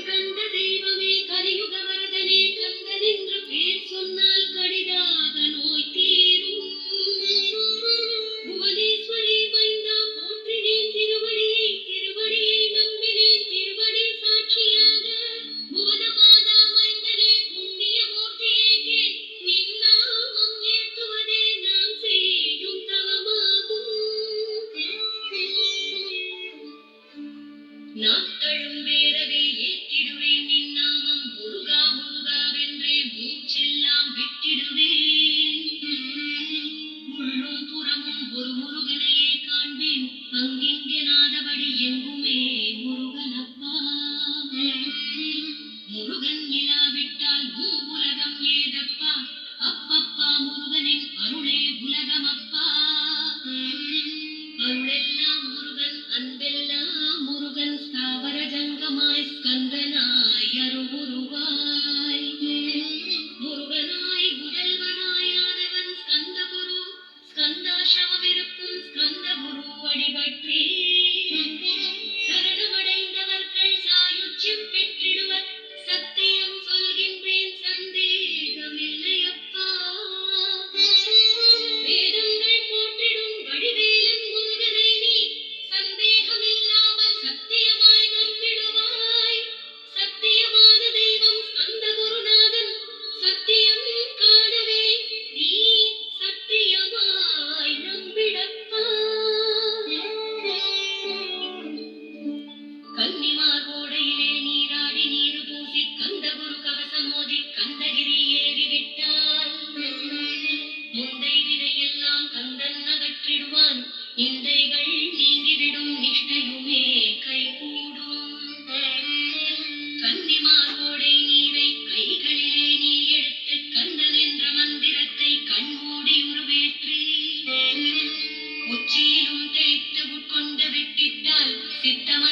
കണ്ട ദൈവമേ കലിയുക വരതനെ കണ്ടനെ പേർ அன்பே கந்தன் அகற்றிடுவான் நிந்தைகள் நீங்கிவிடும் நிஷ்டையுமே கைகூடும். கன்னிமார்கோடை நீரை கைகளிலே நீ எடுத்து கந்தன் என்ற மந்திரத்தை கண்மூடி உருவேற்று. உச்சியிலும் தெளித்து உட்கொண்டு விட்டிட்டால் சித்தம